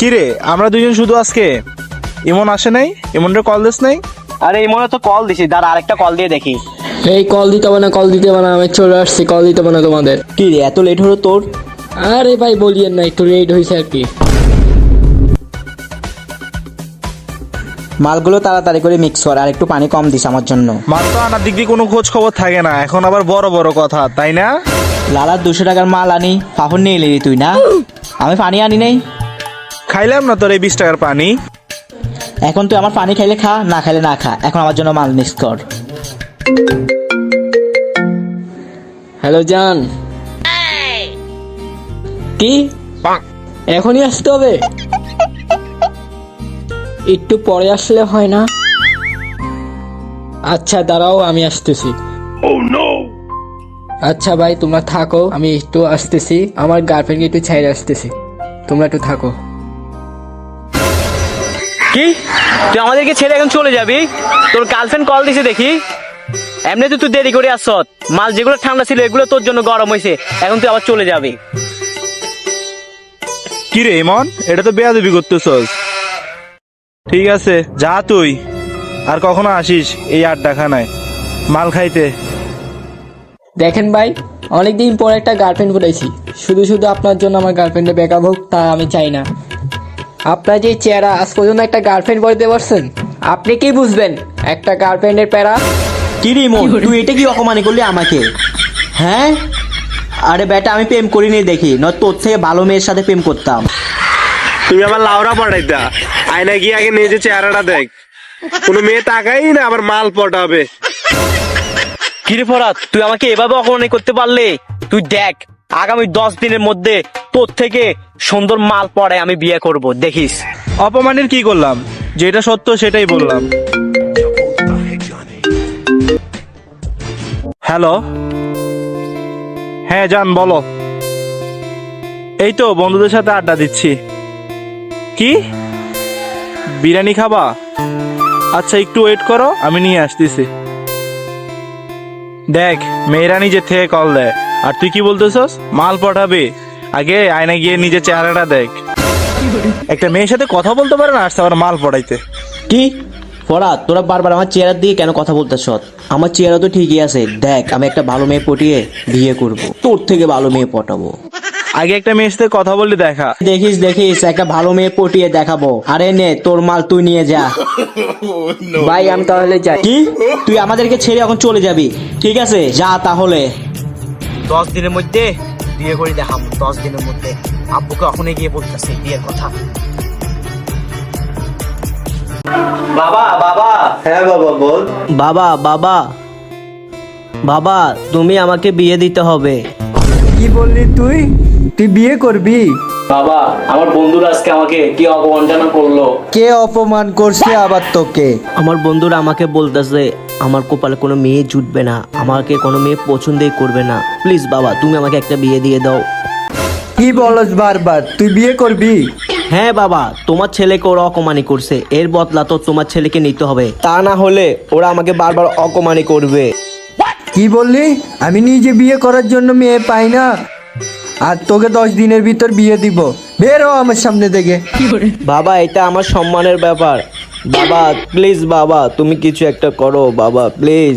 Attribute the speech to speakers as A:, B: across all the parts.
A: কিরে আমরা দুজন শুধু আজকে? ইমন আসে নাই? ইমনরে কল দিস নাই?
B: আরে এই মনে তো কল দিছি দাঁড়া আরেকটা কল দিয়ে দেখি।
C: এই কল দিতে হবে না কল দিতে হবে না আমি চলে আসছি কল দিতে হবে না তোমাদের।
B: কি রে এত লেট হলো তোর?
C: আরে ভাই বলিয়েন না একটু লেট হয়েছে আর কি।
D: মালগুলো তাড়াতাড়ি করে মিক্স কর আর একটু পানি কম দিস আমার জন্য।
A: মাল তো আনার দিক দিয়ে কোনো খোঁজ খবর থাকে না এখন আবার বড় বড় কথা তাই না?
D: লালার দুশো টাকার মাল আনি ফাফর নিয়ে এলি তুই না? আমি পানি আনি নাই।
A: খাইলাম না তোর এই বিশ টাকার পানি?
D: এখন তুই আমার পানি খাইলে খা না খাইলে না খা। এখন আমার জন্য মাল মিক্স কর।
C: হ্যালো জান। কি? এখনই আসতে হবে? একটু পরে আসলে হয় না? আচ্ছা দাঁড়াও আমি আসতেছি। আচ্ছা ভাই তোমরা থাকো আমি একটু আসতেছি। আমার গার্লফ্রেন্ডকে একটু ছেড়ে আসতেছি। তোমরা একটু থাকো।
B: কি? তুই আমাদেরকে ছেড়ে এখন চলে যাবি? তোর গার্লফ্রেন্ড কল দিছে দেখি। এমনি তো তুই দেরি করে আসছ। মাল যেগুলো ঠান্ডা ছিল এগুলো তোর জন্য গরম হয়েছে এখন তুই আবার চলে যাবি।
A: কিরে ইমন? এটা তো বেয়াদবি করতেছস। ঠিক আছে যা তুই। আর কখনো আসিস এই আড্ডাখানায়। মাল খাইতে।
C: দেখেন ভাই অনেকদিন পর একটা গার্লফ্রেন্ড করেছি শুধু শুধু আপনার জন্য আমার গার্লফ্রেন্ডে ব্যাকআপ হোক তা আমি চাই না। আপনার যে চেহারা আজ পর্যন্ত একটা গার্লফ্রেন্ড বলতে পারছেন আপনি কি বুঝবেন? একটা গার্লফ্রেন্ডের প্যারা?
D: কি রে মন তুই এটা কি অপমানি করলি আমাকে? হ্যাঁ? আরে বেটা আমি প্রেম করিনি দেখি ন তোর থেকে ভালো মেয়ের সাথে প্রেম করতাম।
E: তুই আবার লাউরা পটাইতা আয়না গিয়ে আগে নিজের চেহারাটা দেখ। কোনো মেয়ে তাকাই না আবার মাল পটাবে।
B: কিরে ফরাত তুই আমাকে এভাবে অপমান করতে পারলে? তুই দেখ আগামী দশ দিনের মধ্যে তোর থেকে সুন্দর মাল পড়ে আমি বিয়ে করব, দেখিস।
A: অপমানের কি করলাম? যেটা সত্য সেটাই বললাম। হ্যালো? হ্যাঁ যান বলো। এই তো বন্ধুদের সাথে আড্ডা দিচ্ছি। কি? বিরিয়ানি খাবা? আচ্ছা একটু ওয়েট করো, আমি নিয়ে আসতেছি। দেখ মেয়েরা নিজে থেকে কল দেয়, আর তুই কি বলতেছস? মাল পাঠাবে। আগে আয়না গিয়ে নিজের চেহারাটা দেখ। একটা মেয়ের সাথে কথা বলতে পারে না আসতে আবার মাল পড়াইতে।
D: কি? ফরাত তোরা বারবার আমার চেহারার দিকে কেন কথা বলতে বলতেছ? আমার চেহারা তো ঠিকই আছে। দেখ আমি একটা ভালো মেয়ে পটিয়ে বিয়ে করব। তোর থেকে ভালো মেয়ে পটাবো।
A: আগে একটা মেয়ের সাথে কথা বললে দেখা।
D: দেখিস দেখিস একটা ভালো মেয়ে পটিয়ে দেখাবো। আরে নে তোর মাল তুই নিয়ে যা।
C: ভাই আমি তাহলে যাই।
D: কি? তুই আমাদেরকে ছেড়ে এখন চলে যাবি। ঠিক আছে যা তাহলে।
B: দশ দিনের মধ্যে বিয়ে করে দেখাবো দশ দিনের মধ্যে। আব্বুকে ওখানে গিয়ে বলতেছে বিয়ের কথা। বাবা বাবা।
E: হ্যাঁ বাবা বল।
D: বাবা বাবা। বাবা তুমি আমাকে বিয়ে দিতে হবে।
F: কি বললি তুই? তুই বিয়ে করবি?
B: বাবা আমার বন্ধুরা আজকে আমাকে কি অপমানজনা করল?
F: কে অপমান করছে আবার তোকে?
D: আমার বন্ধুরা আমাকে বলতেছে আমার কপালে কোনো মেয়ে জুটবে না আমাকে কোনো মেয়ে পছন্দই করবে না। প্লিজ বাবা তুমি আমাকে একটা বিয়ে দিয়ে দাও।
F: কি বলস বারবার? তুই বিয়ে করবি?
D: হ্যাঁ বাবা তোমার ছেলেকে ওরা অকমানি করছে। এর বদলা তো তোমার ছেলেকে নিতে হবে। তা না হলে ওরা আমাকে বারবার অকমানি করবে।
F: কি বললি? আমি নিজে বিয়ে করার জন্য মেয়ে পাই না। আর তোকে দশ দিনের ভিতর বিয়ে দিব। বের হ আমার সামনে থেকে।
D: বাবা এটা আমার সম্মানের ব্যাপার। বাবা প্লিজ বাবা তুমি কিছু একটা করো বাবা প্লিজ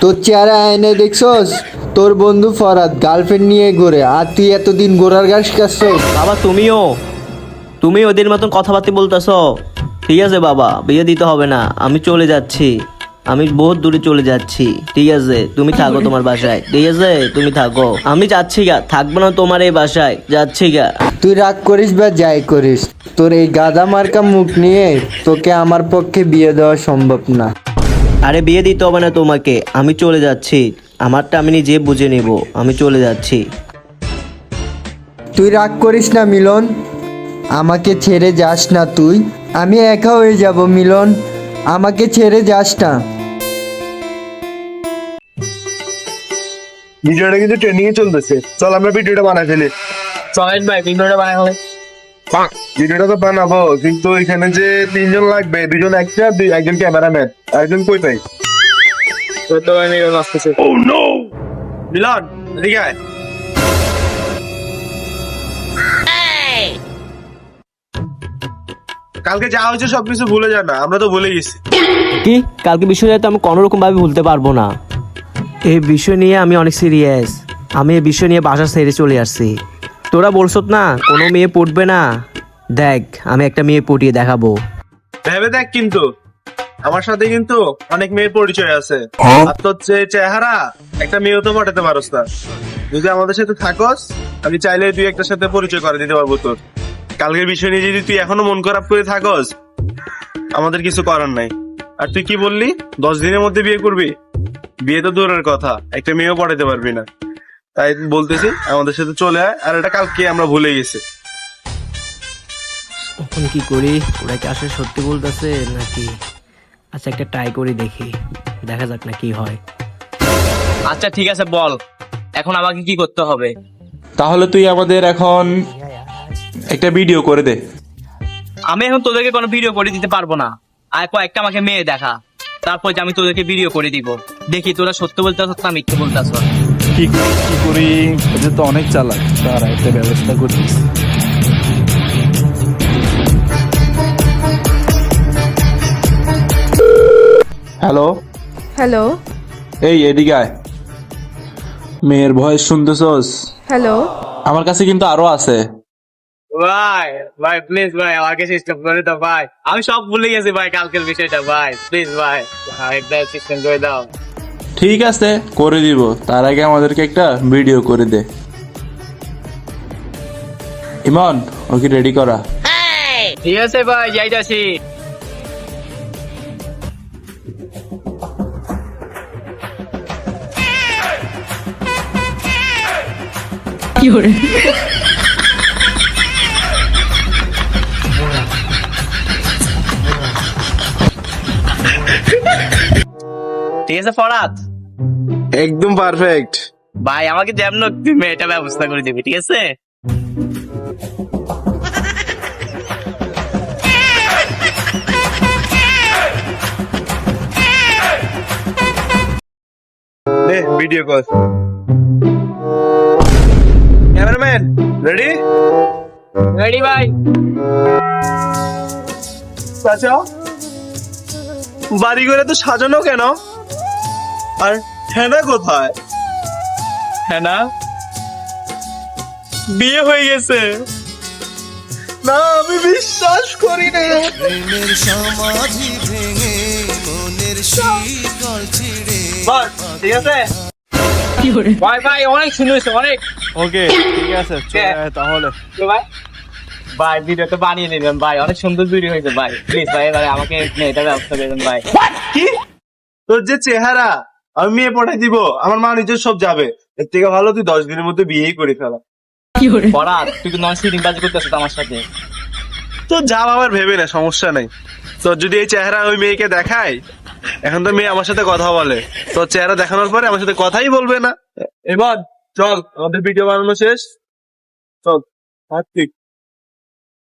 F: তোর চেহারা আয়নে দেখছস? তোর বন্ধু ফরাদ গার্লফ্রেন্ড নিয়ে ঘুরে আর তুই এতদিন গোড়ার ঘাস খাচ্ছস।
D: বাবা তুমিও। তুমি ওদের মতন কথাবার্তা বলতেছ। ঠিক আছে বাবা বিয়ে দিতে হবে না আমি চলে যাচ্ছি। আমি বহুত দূরে চলে যাচ্ছি। ঠিক আছে তুমি থাকো তোমার বাসায়। ঠিক আছে তুমি থাকো। আমি যাচ্ছি গা থাকব না তোমার এই বাসায়। যাচ্ছি গা।
F: তুই রাগ করিস বা যাই করিস তোর এই গাদা মার্কা মুখ নিয়ে তোকে আমার পক্ষে বিয়ে দেওয়া সম্ভব না।
D: আরে বিয়ে দিতে হবে না তোমাকে আমি চলে যাচ্ছি। আমারটা আমি নিজে বুঝে নেব আমি চলে যাচ্ছি।
F: তুই রাগ করিস না মিলন। আমাকে ছেড়ে যাস না তুই। আমি একা হয়ে যাব মিলন। আমাকে ছেড়ে যাস না।
E: ভিডিওটা কিন্তু ট্রেনিং এ চলতেছে। চল আমরা ভিডিওটা বানাই ফেলি।
C: চলেন ভাই ভিডিওটা বানাই
E: ভিডিওটা তো বানাবো কিন্তু এখানে যে তিনজন লাগবে দুজন দুই একজন ক্যামেরাম্যান। একজন কই পাই মিলন এদিকে আয়। কালকে যা হয়েছে সবকিছু ভুলে যা না আমরা তো ভুলে গেছি।
D: কি? কালকে বিষয়টা তো আমি কোনো রকম ভাবে ভুলতে পারব না। এই বিষয় নিয়ে আমি অনেক সিরিয়াস আমি এই বিষয় নিয়ে বাসা ছেড়ে চলে আসছি। তোরা বলছত না কোনো মেয়ে পড়বে না। দেখ আমি একটা মেয়ে পটিয়ে দেখাবো।
E: ভেবে দেখ কিন্তু। আমার সাথে কিন্তু অনেক মেয়ের পরিচয় আছে। আর তোর যে চেহারা একটা মেয়েও তো পাঠাতে পারস না। যদি আমাদের সাথে থাকস আমি চাইলে তুই একটা সাথে পরিচয় করে দিতে পারব তোর। কালকের বিষয় নিয়ে যদি তুই এখনও মন খারাপ করে থাকস আমাদের কিছু করার নাই। আর তুই কি বললি? দশ দিনের মধ্যে বিয়ে করবি? বিয়ে তো দূরের কথা একটা মেয়েও পড়াতে পারবি না। তাই বলতেছি আমাদের সাথে চলে আয় আর এটা কালকে আমরা ভুলে গেছি।
D: এখন কি করি? ওরা কি আসলে সত্যি বলতেছে নাকি? আচ্ছা একটা ট্রাই করে দেখি। দেখা যাক না কি হয়।
B: আচ্ছা ঠিক আছে বল। এখন আমাকে কি করতে হবে?
A: তাহলে তুই আমাদের এখন একটা ভিডিও করে দে।
B: আমি এখন তোদেরকে কোনো ভিডিও করে দিতে পারব না। আর কয়েকটা আমাকে মেয়ে দেখা। তারপর যে আমি তোদেরকে ভিডিও করে দিব। দেখি তোরা সত্য বলতে আসছ না মিথ্যে বলতে আসছ
A: কি করি কি করি? এটা তো অনেক চালাক। তারা একটা ব্যবস্থা করছিস হ্যালো?
G: হ্যালো?
A: এই এদিকে আয়। মেয়ের ভয়েস শুনতেছস?
G: হ্যালো?
A: আমার কাছে কিন্তু আরও আছে।
B: ভাই ভাই প্লিজ ভাই আমাকে সিস্টেম করে দাও ভাই। আমি সব ভুলে গেছি ভাই কালকের বিষয়টা ভাই। প্লিজ ভাই একটা সিস্টেম করে দাও।
A: ঠিক আছে করে দিব। তার আগে আমাদেরকে একটা ভিডিও করে দে। ইমন ওকে রেডি করা।
B: ঠিক আছে ভাই যাইতাছি। ঠিক আছে ফরাত
E: একদম পারফেক্ট
B: ভাই আমাকে যেমন তুই মেয়েটা ব্যবস্থা করে দিবি ঠিক আছে?
E: নে video call cameraman ready
B: ready ভাই?
E: বাড়ি করে তো সাজানো কেন? আর হেনা কোথায়?
B: হ্যাঁ না বিয়ে হয়ে গেছে।
E: না আমি বিশ্বাস করি না।
H: প্রেমের সমাধি ভেঙে মনের শীতল ছিড়ে
B: বস ঠিক আছে? ভাই ভাই অনেক শুনেছে অনেক।
A: ওকে ঠিক আছে তাহলে।
B: ভাই? ভাই বানিয়ে নিবেন ভাই অনেক সুন্দর ভিডিও হয়েছে ভাই। প্লিজ ভাই এবারে আমাকে মেয়েটা ব্যবস্থা করে দেন ভাই।
E: কি? তোর যে চেহারা আমি মেয়ে পটাই দিব আমার মা নিজের সব যাবে। এর থেকে ভালো তুই দশ দিনের মধ্যে বিয়েই করে ফেলা।
B: পড়া তুই তো নন সিটিং বাজি করতেছিস আমার সাথে।
E: তো যা আবার ভেবে না সমস্যা নেই। তোর যদি এই চেহারা ওই মেয়েকে দেখায় এখন তো মেয়ে আমার সাথে কথা বলে। তোর চেহারা দেখানোর পরে আমার সাথে কথাই বলবে না। এবার চল আমাদের ভিডিও বানানো শেষ। চল হার্দিক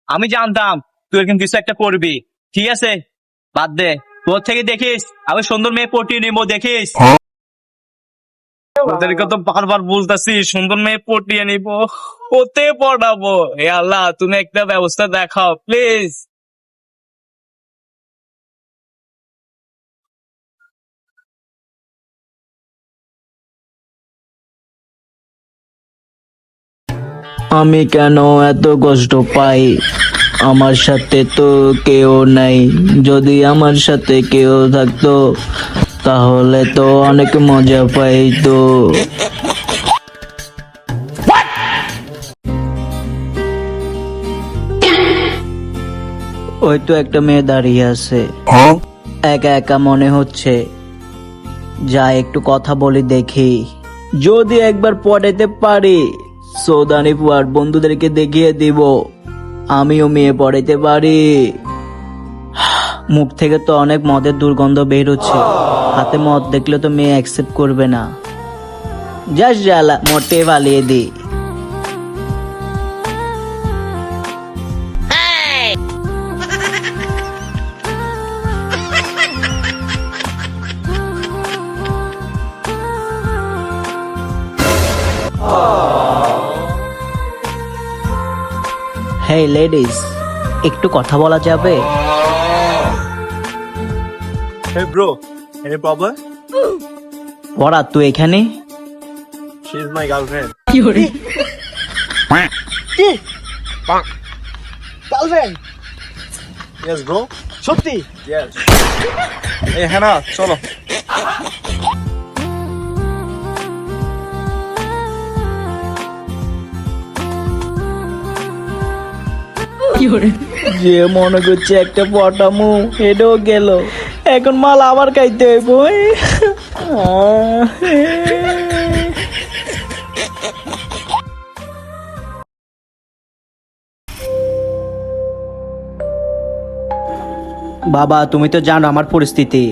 B: আমি জানতাম তুই এরকম কিছু একটা করবি। ঠিক আছে? বাদ দে। তোর থেকে দেখিস আমি সুন্দর মেয়ে পটিয়ে নেব দেখিস? ওদেরকে তো বারবার বলতেছি সুন্দর মেয়ে পটিয়ে নিব ওতে পড়াবো। হে আল্লাহ তুমি একটা ব্যবস্থা দেখাও প্লিজ।
D: আমি কেন এত কষ্ট পাই? আমার সাথে তো কেউ নাই। যদি আমার সাথে কেউ থাকতো তাহলে তো অনেক মজা পাইতো। ওই তো একটা মেয়ে দাঁড়িয়ে আছে। একা একা মনে হচ্ছে। যা একটু কথা বলি দেখি। যদি একবার পড়াইতে পারি সৌদানি পুয়ার বন্ধুদেরকে দেখিয়ে দিব। আমিও মেয়ে পড়াইতে পারি। মুখ থেকে তো অনেক মদের দুর্গন্ধ বের হচ্ছে হাতে মদ দেখলে তো মেয়ে অ্যাকসেপ্ট করবে না। যাস জ্বালা, মোটে পালিয়ে দি। হেই লেডিস একটু কথা বলা যাবে?
A: হে ব্রো হে বাবা
D: বড়া তুই এখানে?
A: শি মাই
E: গার্লফ্রেন্ড
A: কি হরি
E: গার্লফ্রেন্ড
A: ব্রো সত্যি? হ্যাঁ চলো।
E: যে মনে করছে একটা পটামু হেডেও গেল। এখন মাল আবার খাইতে হইব
D: বাবা তুমি তো জানো আমার পরিস্থিতি।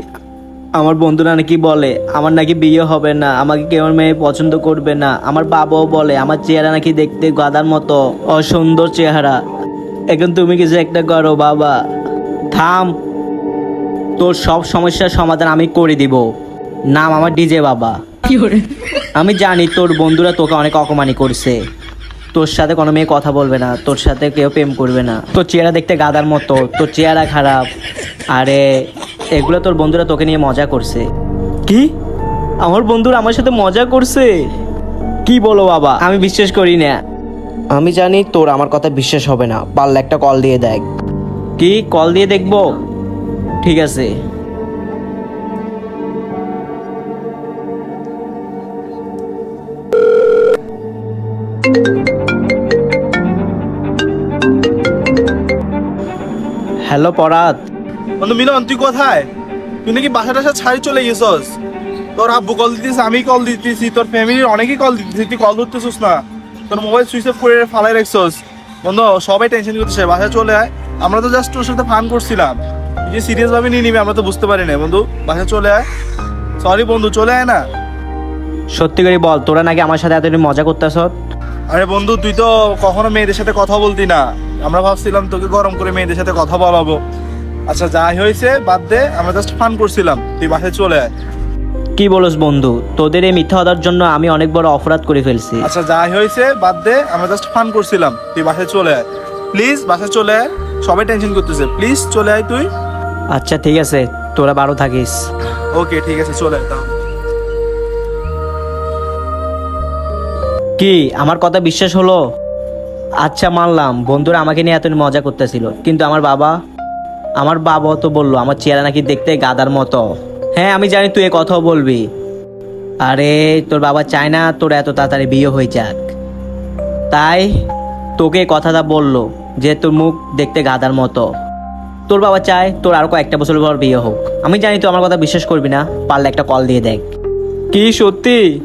D: আমার বন্ধুরা নাকি বলে আমার নাকি বিয়ে হবে না আমাকে কেউ মেয়ে পছন্দ করবে না। আমার বাবাও বলে আমার চেহারা নাকি দেখতে গাদার মতো অসুন্দর চেহারা। এখন তুমি কিছু একটা করো বাবা? থাম। তোর সব সমস্যার সমাধান আমি করে দিব। নাম আমার ডিজে বাবা। আমি জানি তোর বন্ধুরা তোকে অনেক অপমানি করছে। তোর সাথে কোনো মেয়ে কথা বলবে না তোর সাথে কেউ প্রেম করবে না। তোর চেহারা দেখতে গাদার মতো তোর চেহারা খারাপ। আরে এগুলো তোর বন্ধুরা তোকে নিয়ে মজা করছে। কি? আমার বন্ধুরা আমার সাথে মজা করছে? কি বলো বাবা? আমি বিশ্বাস করি না। আমি জানি তোর আমার কথা বিশ্বাস হবে না। পারলে একটা কল দিয়ে দেখ। কি? কল দিয়ে দেখব? ঠিক আছে। হ্যালো পরাত।
A: বন্ধু মিলন তুই কোথায়? তুই নাকি বাসা টাসা ছাড়ি চলে গেছস? তোর আব্বু কল দিতেছে আমি কল দিতেছি তোর ফ্যামিলির অনেকেই কল দিতেছি তুই কল ধরতেছিস না। তোর মোবাইল সুইচ অফ করে ফালাই রাখছস। বন্ধু সবাই টেনশন করতেছে বাসায় চলে আয়। আমরা তো জাস্ট তোর সাথে ফান করছিলাম। তুই যে সিরিয়াস ভাবে নিয়ে নিবি আমরা তো বুঝতে পারি না বন্ধু বাসায় চলে আয়। সরি বন্ধু চলে আয় না।
D: সত্যি করে বল তোরা নাকি আমার সাথে এতদিন মজা করতেছ?
A: আরে বন্ধু তুই তো কখনো মেয়েদের সাথে কথা বলতি না। আমরা ভাবছিলাম তোকে গরম করে মেয়েদের সাথে কথা বলাবো। আচ্ছা যাই হয়েছে বাদ দে আমরা জাস্ট ফান করছিলাম। তুই বাসায় চলে আয়।
D: কি বলস বন্ধু? তোদের এই মিথ্যা হওয়ার জন্য আমি অনেক বড় অপরাধ করে ফেলছি।
A: আচ্ছা যাই হয়েছে বাদ দে আমরা জাস্ট ফান করছিলাম। তুই বাসায় চলে আয়। প্লিজ বাসায় চলে আয়। সবাই টেনশন করতেছে। প্লিজ চলে আয় তুই।
D: আচ্ছা ঠিক আছে। তোরা বারো থাকিস।
A: ওকে ঠিক আছে চলে আয় তাহলে
D: কি আমার কথা বিশ্বাস হলো? আচ্ছা মানলাম। বন্ধুরা আমাকে নিয়ে এত মজা করতেছিল। কিন্তু আমার বাবা আমার বাবা তো বলল আমার চেহারা নাকি দেখতে গাদার মতো। হ্যাঁ আমি জানি তুই এ কথাও বলবি। আরে, তোর বাবা চায় না তোর এত তাড়াতাড়ি বিয়ে হয়ে যাক। তাই তোকে কথাটা বলল যে তোর মুখ দেখতে গাদার মতো। তোর বাবা চায় তোর আরও কয়েকটা বছর পর বিয়ে হোক। আমি জানি তুই আমার কথা বিশ্বাস করবি না, পারলে একটা কল দিয়ে দেখ। কি সত্যি?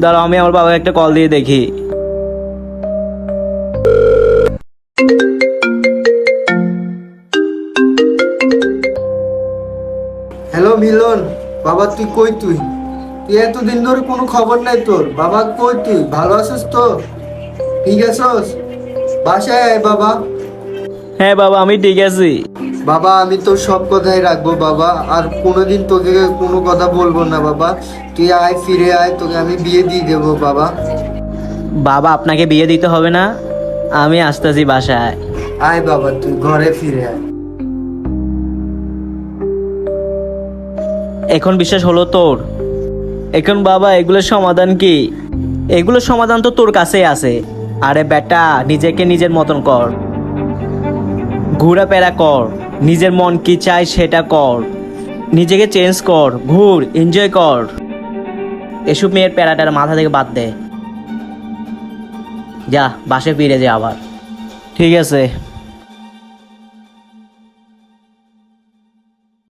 D: দাঁড়াও, আমি আমার বাবাকে একটা কল দিয়ে দেখি।
F: মিলন বাবা তুই কই তুই? তুই এতদিন ধরে কোনো খবর নাই তোর। বাবা কই তুই? ভালো আছিস তো? ঠিক আছস? বাসায় আয় বাবা।
D: হ্যাঁ বাবা আমি ঠিক আছি।
F: বাবা আমি তোর সব কথাই রাখব বাবা। আর কোনোদিন তোকে কোনো কথা বলব না বাবা। তুই আয় ফিরে আয় তোকে আমি বিয়ে দিয়ে দেবো বাবা।
D: বাবা আপনাকে বিয়ে দিতে হবে না। আমি আসতেছি বাসায়।
F: আয় বাবা তুই ঘরে ফিরে আয়।
D: এখন বিশ্বাস হলো তোর। এখন বাবা, এগুলোর সমাধান কি? এগুলোর সমাধান তো তোর কাছেই আছে। আরে বেটা, নিজেকে নিজের মতন কর। ঘোরাফেরা কর। নিজের মন কি চায় সেটা কর। নিজেকে চেঞ্জ কর, ঘুর, এনজয় কর। এসব মেয়ের প্যারাটার মাথা থেকে বাদ দে। যা বাসে ফিরে যা আবার। ঠিক আছে।